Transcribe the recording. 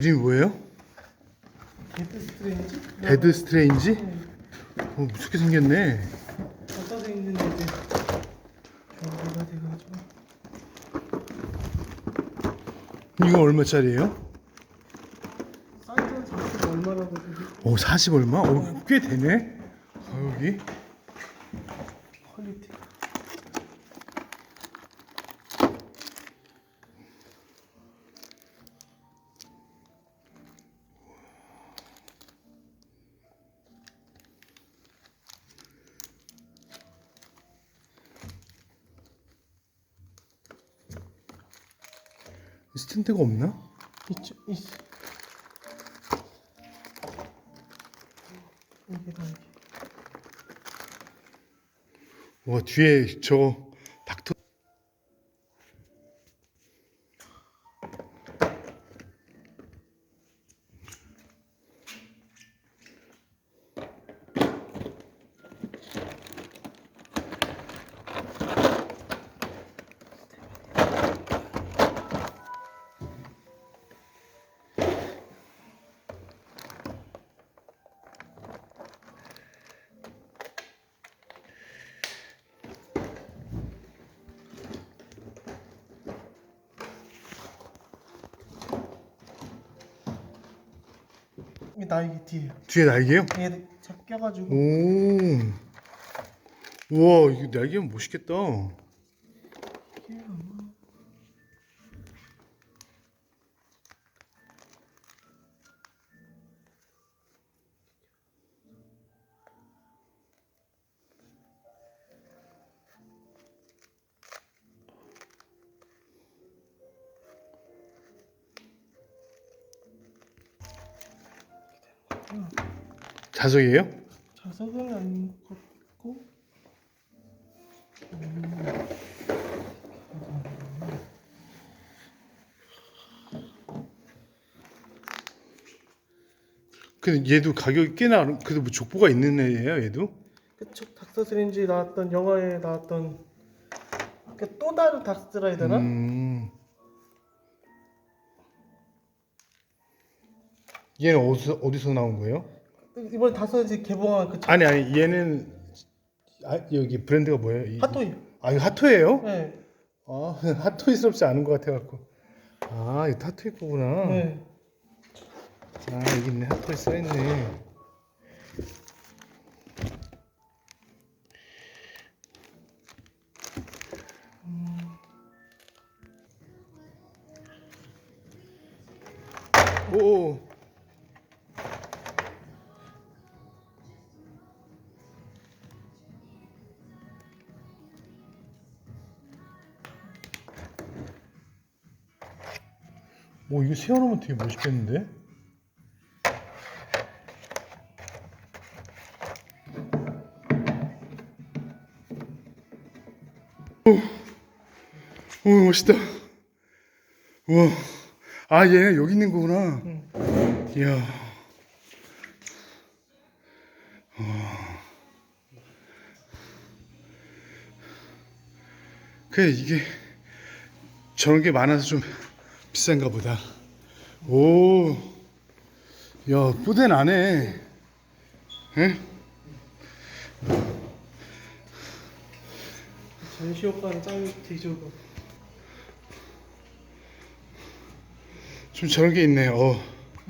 이름이 뭐예요? 데드 스트레인지? 데드 스트레인지? 네. 어, 무섭게 생겼네. 대 있는데 이제 정리가 돼가지고 이거 얼마짜리예요? 사이즈는 자체가 얼마라고? 오, 40 얼마? 오, 꽤 되네. 가격이. 퀄리티 스탠드가 없나? 있죠 있어 와, 뒤에 저 닥터. 이게 나이게 뒤에 뒤에 날개요? 얘 껴가지고 오. 우와, 이거 날개면 멋있겠다. 자석이에요? 자석은 아닌 것 같고 근데 얘도 가격이 꽤나 그래도 뭐 족보가 있는 애예요, 얘도? 그쵸 닥터 스트레인지 나왔던 영화에 나왔던 그또 다른 닥스라 해야 되나? 음. 얘는 어디서 어디서 나온 거예요? 이번에 다섯 개봉한 그 아니 아니 얘는 아, 여기 브랜드가 뭐예요? 이- 핫토이 아 이거 핫토예요? 네. 아 핫토이스럽지 않은 것 같아갖고 아 이거 핫토이 거구나. 네. 아 여기 있네 핫토이 써있네. 오. 뭐 이거 세워놓으면 되게 멋있겠는데? 오, 오 멋있다. 우와. 아 얘는 여기 있는 거구나. 이야. 와. 그래 이게 저런 게 많아서 좀 비싼가 보다. 오. 야, 뿌대 나네. 예? 전시 효과는 짱 뒤져고 좀 저런 게 있네. 어.